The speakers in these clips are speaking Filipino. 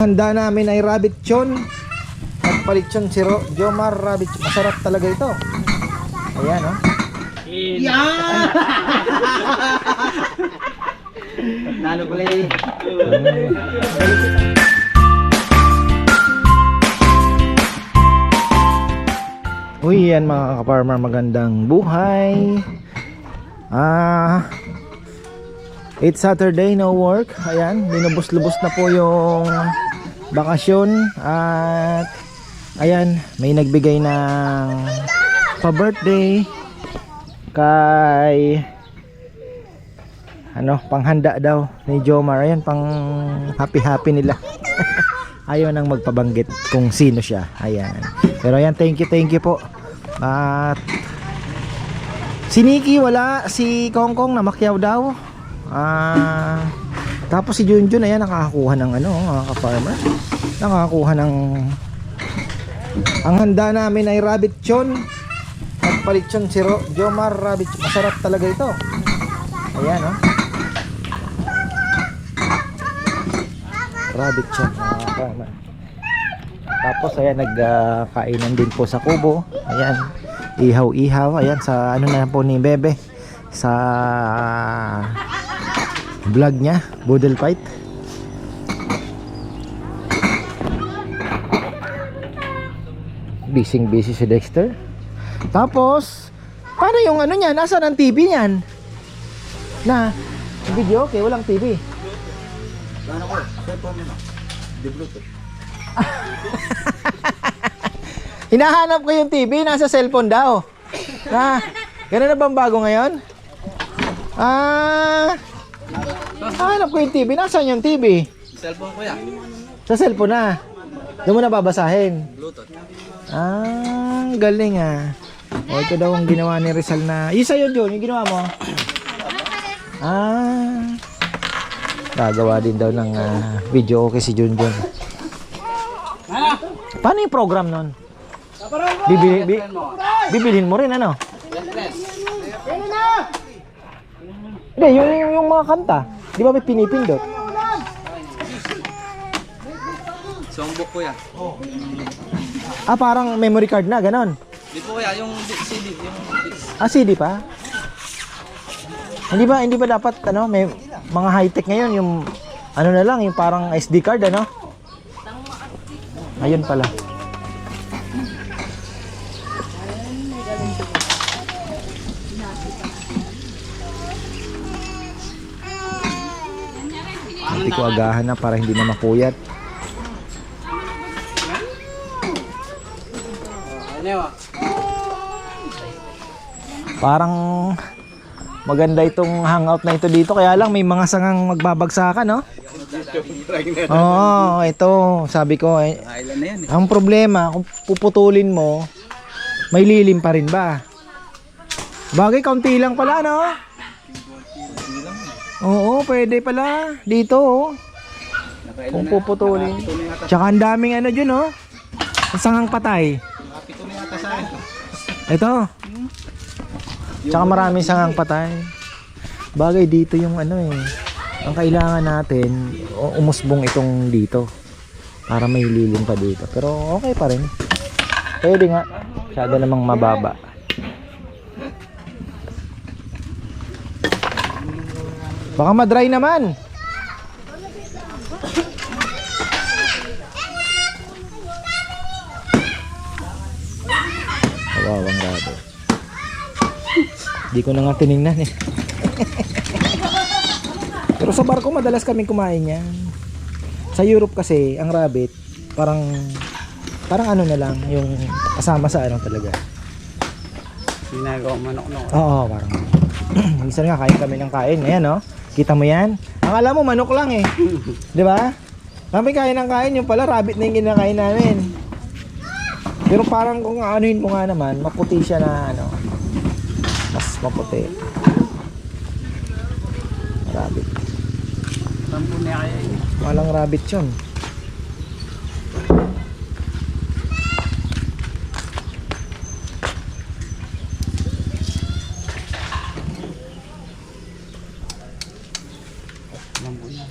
Handa namin ay rabbit chon. Nagpalit chon si Ro- Jomar rabbit chon. Masarap talaga ito. Ayan, oh. Nalo pala eh. Uy, yan mga ka-farmer, magandang buhay. Ah, it's Saturday, no work. Ayan, linubos-lubos na po yung bakasyon at ayan, may nagbigay ng pa-birthday kay ano, panghanda daw ni Jomar. Ayan, pang happy-happy nila. Ayaw nang magpabanggit kung sino siya. Ayan. Pero ayan, thank you, thank you po. At si Nikki wala, si Kongkong namakyaw daw. Ah, tapos si Junjun ayan nakakakuha ng ano, mga ka-farmer. Nakakakuha ng ang handa namin ay rabbit chon. Nagpalit chon si Ro- Jomar rabbit chon. Masarap talaga ito. Ayan, oh. Rabbit chon, mga ka-farmer. Tapos ayan nagkainan din po sa kubo. Ayan. Ihaw-ihaw ayan sa ano na po ni Bebe sa vlog niya, Boodle Fight. Busy busy si Dexter. Tapos paano yung ano niya? Nasaan ang TV niyan? Na video okay, walang TV. Ano ko? Cellphone mo na. Di Bluetooth. Hinahanap ko yung TV, nasa cellphone daw. Na, ganun na bang bago ngayon? Ah, hanap ko yung TV. Nasaan yung TV? Cellphone ko yan. Sa cellphone na. Doon mo na babasahin. Bluetooth. Ah, galing ah. O, ito daw ang ginawa ni Rizal na... Yung sa'yo, John, yung ginawa mo? Ah, gagawa din daw ng ah, video okay si Junjun. Paano yung program nun? Bibili, bi, bibilhin mo rin ano? Hindi, yung, yung, yung mga kanta. Di ba may pinipindot? Songbook ko yan. Ah, parang memory card na, ganon. Di po kaya yung CD, yung Ah, CD pa? Hindi ba hindi ba dapat ano, may mga high-tech ngayon yung ano na lang, yung parang SD card ano? Ayun pala. Hindi ko agahan na para hindi na yun? Parang maganda itong hangout na ito dito kaya lang may mga sangang magbabagsakan no? Oo, ito sabi ko eh. ang problema kung puputulin mo may lilim pa rin ba? Bagay kaunti lang pala no? Oo, pwede pala dito oh. Kung puputulin. Tsaka ang daming ano dyan oh. Ang sangang patay. Ito. Tsaka maraming sangang patay. Bagay dito yung ano eh. Ang kailangan natin, umusbong itong dito. Para may lilim pa dito. Pero okay pa rin. Pwede nga. Masyado namang mababa. Baka madry naman. Kawawang gabi. Di ko na nga tiningnan eh. Pero sa barko madalas kaming kumain yan. Sa Europe kasi, ang rabbit, parang, parang ano na lang, yung kasama sa ano talaga. Ginagawa manok no. Oo, parang. Minsan nga kain kami ng kain. Ayan, no? Kita mo yan? Ang alam mo, manok lang eh. Di ba? Kami kain ng kain, yung pala rabbit na yung kinakain namin. Pero parang kung anuhin mo nga naman, maputi siya na ano. Mas maputi. Rabbit. Walang rabbit yun. lambuyan.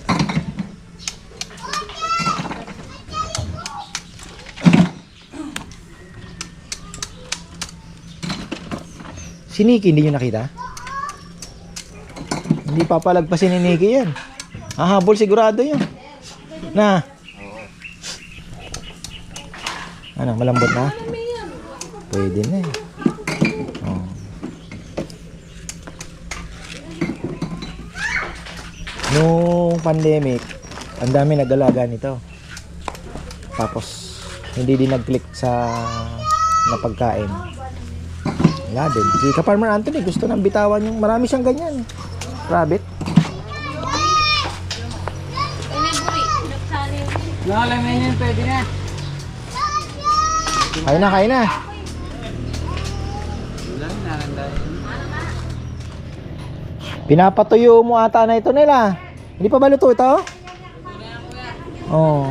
Si Nikki, hindi nyo nakita? Hindi papalagpasin ni Nikki yan. Hahabol sigurado yun. Na. Ano, malambot na? Pwede na eh. Nung pandemic, ang dami nag-alaga nito. Tapos, hindi din nag-click sa na pagkain. Wala din. Si Ka-Farmer Anthony gusto nang bitawan yung marami siyang ganyan. Rabbit. Nakalamin yan, pwede na. Kain na, kain na. Pinapatuyo mo ata na ito nila. Hindi pa ba luto ito? Oh.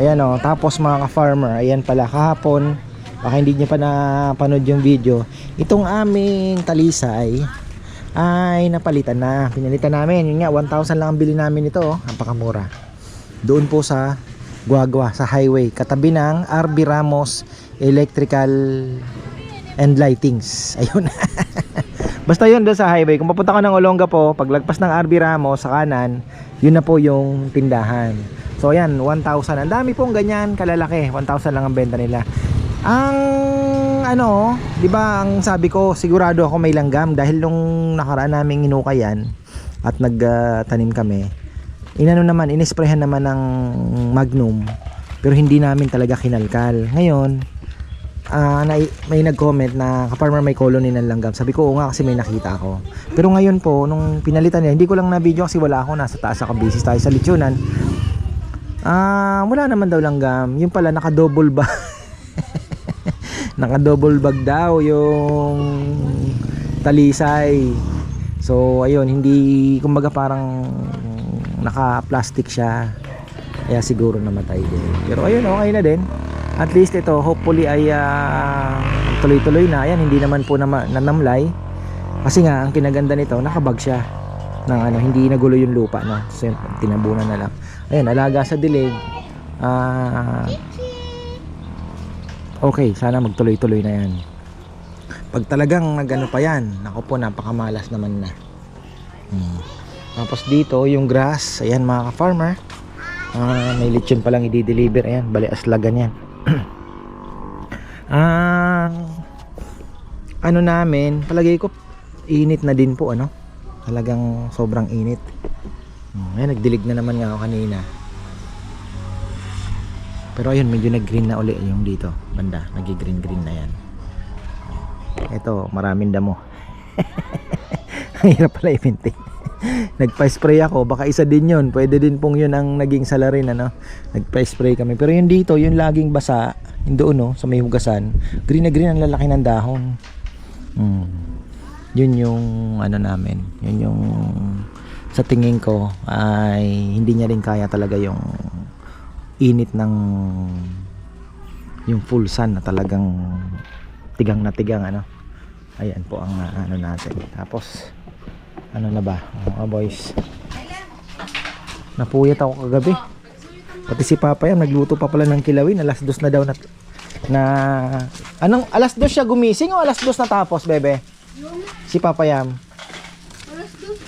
Ayan oh, tapos mga ka-farmer, ayan pala kahapon, baka hindi niyo pa napanood yung video, itong aming talisay ay napalitan na. Pinalitan namin, yun nga, 1,000 lang ang bili namin ito, oh. napakamura. Doon po sa Guagua, sa highway, katabi ng RB Ramos Electrical and Lightings. Ayun. Basta yun doon sa highway. Kung papunta ka ng Olonga po, paglagpas ng RB Ramos sa kanan, yun na po yung tindahan. So ayan, 1,000. Ang dami pong ganyan kalalaki. 1,000 lang ang benta nila. Ang ano, 'di ba, ang sabi ko, sigurado ako may langgam dahil nung nakaraan naming hinukayan at nagtanim kami. Inano naman, inisprehan naman ng Magnum pero hindi namin talaga kinalkal. Ngayon, ah na, may nag-comment na kaparmer may colony ng langgam. Sabi ko, oo nga kasi may nakita ako. Pero ngayon po, nung pinalitan niya, hindi ko lang na video kasi wala ako, nasa taas ako, busy tayo sa lechonan. Ah, wala naman daw langgam. Yung pala naka-double bag. naka-double bag daw yung talisay. So, ayun, hindi kumbaga parang naka-plastic siya. Kaya siguro namatay din. Pero ayun, okay na din. At least ito, hopefully ay ah, tuloy-tuloy na. Ayan, hindi naman po nama, nanamlay. Kasi nga, ang kinaganda nito, nakabag siya. Ng ano, hindi nagulo yung lupa, no? So, tinabunan na lang. Ayan, alaga sa dilig. Ah, okay, sana magtuloy-tuloy na yan. Pag talagang nagano pa yan, nako po, napakamalas naman na. Hmm. Tapos dito, yung grass, ayan mga ka-farmer. Ah, may lechon pa lang i-deliver. Ayan, bali aslagan yan. Ah, ano namin, palagay ko init na din po ano. Talagang sobrang init. Hmm, ayan, nagdilig na naman nga ako kanina. Pero ayun, medyo nag-green na uli yung dito, banda. Nagi-green-green na yan. Ito, maraming damo. Ang hirap pala i-maintain. Nagpa-spray ako, baka isa din yun. Pwede din pong yun ang naging salarin, ano. Nagpa-spray kami. Pero yun dito, yung laging basa, yung doon, no, sa may hugasan, green na green ang lalaki ng dahon. Hmm. Yun yung, ano namin, yun yung, sa tingin ko, ay hindi niya rin kaya talaga yung init ng yung full sun na talagang tigang na tigang ano ayan po ang ano natin tapos ano na ba mga boys? Napuyat ako kagabi. Pati si Papa yan nagluto pa pala ng kilawin. Alas dos na daw na na anong alas dos siya gumising o alas dos na tapos bebe si Papa Yam. Alas dos,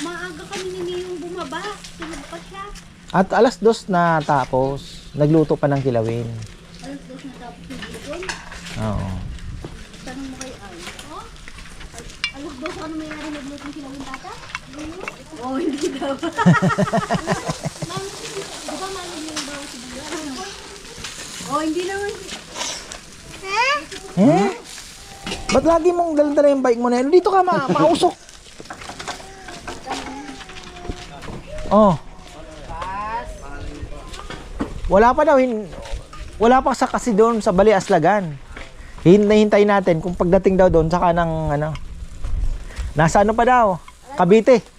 maaga kami ni Niyong bumaba. Tulog pa siya. at alas dos na tapos nagluto pa ng kilawin. Alas dos na tapos yung doon. oo Tanong mo kay Al. Oh? Al- alas dos ano mayroon naglutong sila ng tata? Oo, oh, hindi daw. Ma'am, di ba malam yung bawa si? Oh, hindi naman. Eh? Ba't lagi mong daladala yung bike mo na yun? Dito ka, ma mausok. Oh. Wala pa daw. Hin wala pa sa kasi doon sa Bali Aslagan. Hintay natin kung pagdating daw doon saka ng ano. Nasa ano pa daw? Cavite.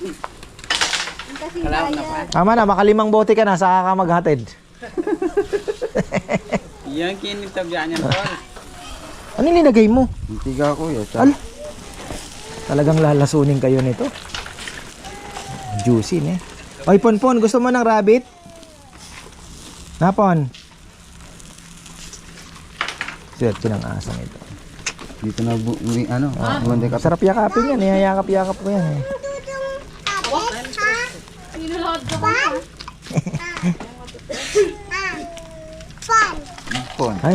Kasi kaya. Tama na, makalimang bote ka na, saka ka maghatid. Yan kinitabyan yan, tol. Ano nilagay mo? Tiga ko yun. Al. Talagang lalasunin kayo nito. Juicy ne. Oy, Ponpon, gusto mo ng rabbit? Napon. Swerte ng asang ito. Dito na bu bu ano, buwan ka. Sarap yakapin yan. Iyayakap-yakap ko yan eh. Sinulod ko pa. Pon. Ay,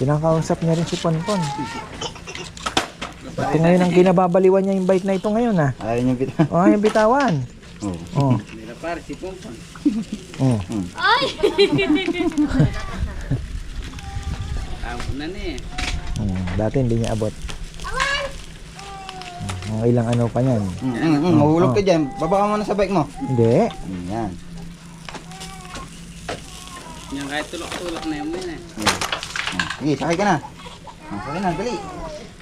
kinakausap niya rin si Ponpon. Ito ngayon ang kinababaliwan niya yung bike na ito ngayon ah. Ayaw niyo bita. Oh, yung bitawan. Oh. Oh. Oh. Ay! Hmm, dati hindi niya abot. Mga ilang ano pa niyan. Mm, mm, mm, mahulog ka dyan. Baba ka muna sa bike mo. Hindi. Yan. Yan kahit tulak-tulak na yun yun eh. Sige, sakay ka na. Ah, Sakay na, dali.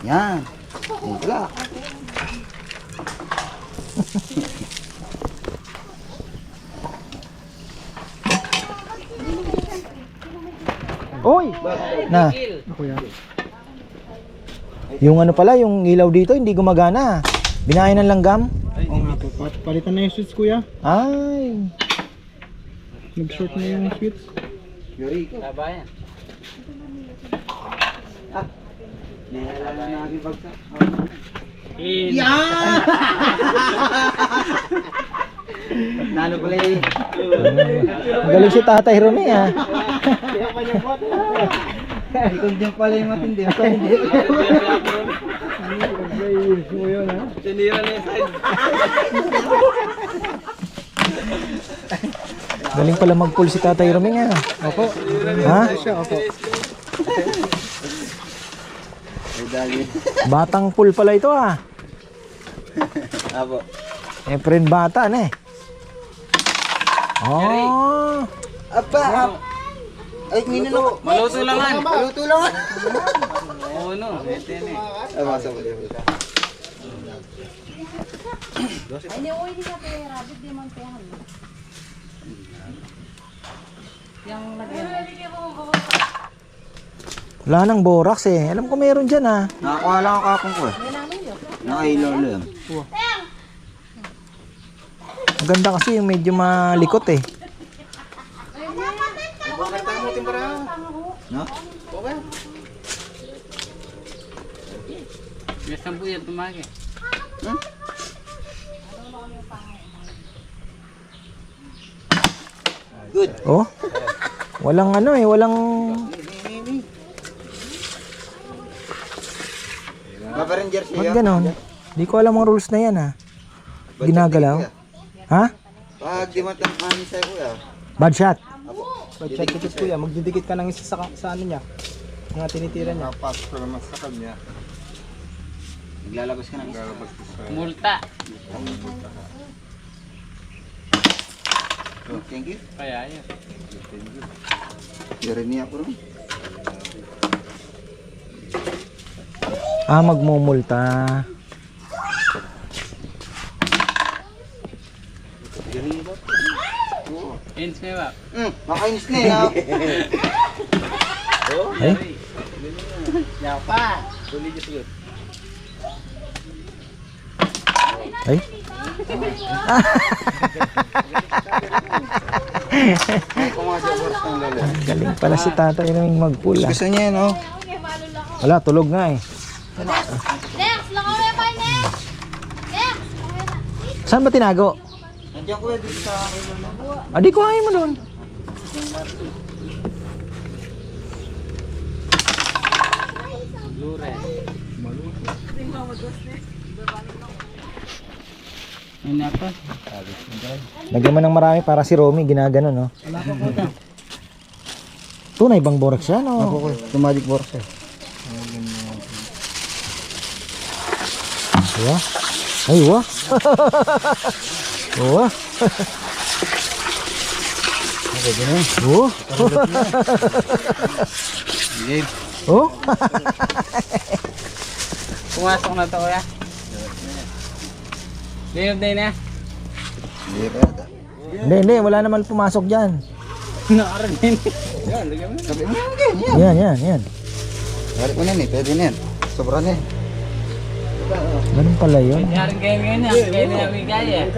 Yan. Dito lang. Oy! Na. Yung ano pala, yung ilaw dito hindi gumagana. Binayan ng langgam? Oo nga po. Pat- Palitan na yung switch kuya. Ay. Nag-short na yung switch. Bagsak. Nalo pala eh. Galing si Tatay Rumi ah. Ikaw dyan pala yung matindi. Ako hindi. Sinira na yung side. Galing pala mag-pull si Tatay Rumi ah. Opo. Ha? Opo. Batang pull pala ito ah. Apo. Eh, friend bata na eh. Oh. Apa, ap. Ay, minano. Maluto lang an. Maluto lang. Oo no. Ito yan eh. Ay, masa mo. Ay, ni Uy, di ka rabbit, di man tayo halo. Wala nang borax eh. Alam ko meron dyan ah. Nakakuha lang ako kakong ko eh. Nakailaw lang. Ang ganda kasi yung medyo malikot eh. No? May sampu yan tumagi. Good. Oh. Walang ano eh, walang Papa Ranger Ba't siya. ganon? Di ko alam ang rules na yan ha. Ginagalaw. Ha? Pag di matang ani sa'yo kuya. Bad shot. Pag shot dikit kuya, magdidikit ka ng isa sa, sa ano niya. Mga tinitira niya. Naglalabas ka ng Multa. Oh, thank you. Kaya yun. Yari niya ako rin. Ah, magmumulta. Ends may ba? Hmm, makainis na eh. ah. Ay, ay. Ay, kumasya ko ng lolo. Galing pala si tatay nang magpula. Gusto niya yun, oh. Wala, tulog nga eh. Next, may pay, next! Next! Okay na. Saan ba tinago? Kuya dito sa akin lolo. Ah, di kuhain mo doon. Na to. Lagyan mo ng marami para si Romy, ginagano, no? Tunay bang borax yan, Ako no? ko, tumadik borax eh. Diba? Ay, wa. Wa. Oh. Game. Oh. Pumasok na to kuya. Game day na. Hindi. Hindi, wala naman pumasok diyan. Nakaranin. Yan, lagyan mo na. Mo yan. Yan. Yan, yan, yan. Yari ko na eh, pwede na yan. Sobra na eh. Ganun pala 'yun. Yarin kayo ngayon na. Kaya na namin kaya.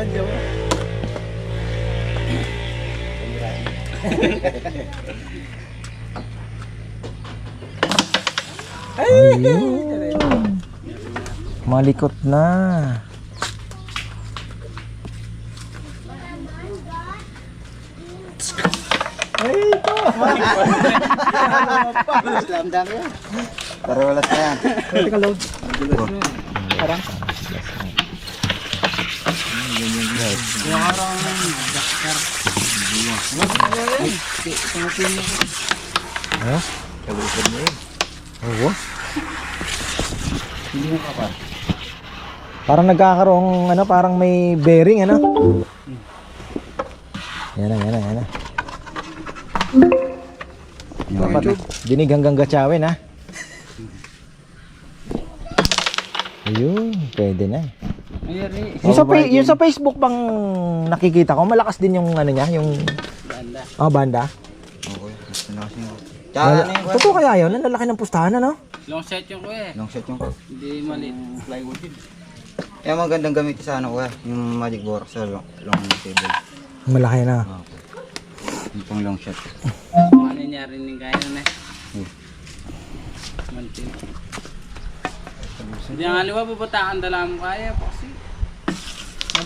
Ayun. Malikot na. Slam dunk yan. Para wala na yan. Teka, load. Parang. Ano? Oo. Parang nagkakaroong ano, parang may bearing ano. Yan na, yan na, yan na. Dapat dinig hanggang gatsawin ha. Ayun, pwede na. Mayroon Yung sa, fa- yung sa Facebook bang nakikita ko, malakas din yung ano niya, yung banda. oh, banda. Okay. Gusto na kasi yung... Tsaka ano yung... Totoo kaya yun? Ang lalaki ng pustahan ano? Long set yung kuya. Long shot yung... Hindi maliit. Plywood yun. Yung magandang gamit sa ano kuya, yung magic board sa long, long table. Ang malaki na. Yung pang long shot. Ano niya rin yung kaya na. Hmm. Mantin. Hindi ang aliwa pupuntakan dala mo kaya po kasi.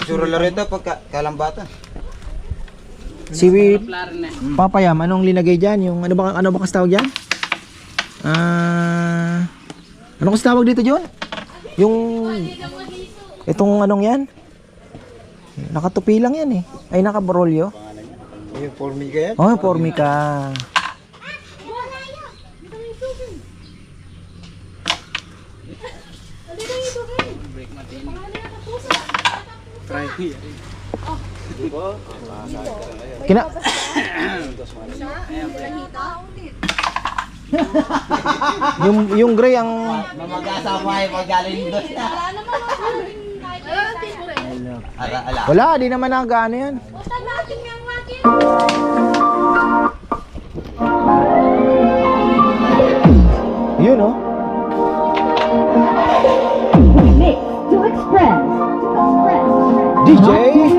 Suro lang rito pagka kalambatan. Si Wala rin eh. Papayam, anong linagay dyan? Yung ano ba ano ba kasi tawag dyan? Ah, ano kasi tawag dito John? Yung itong anong yan? Nakatupi lang yan eh. Ay nakabrolyo. Yung formiga yan. Oh, formica. Kina yung yung gray ang Mamag-asama ay paggaling doon. Wala naman ang. Ala, ala. wala, di naman nagaano yan. Basta natin yung makin. Yun oh. DJ.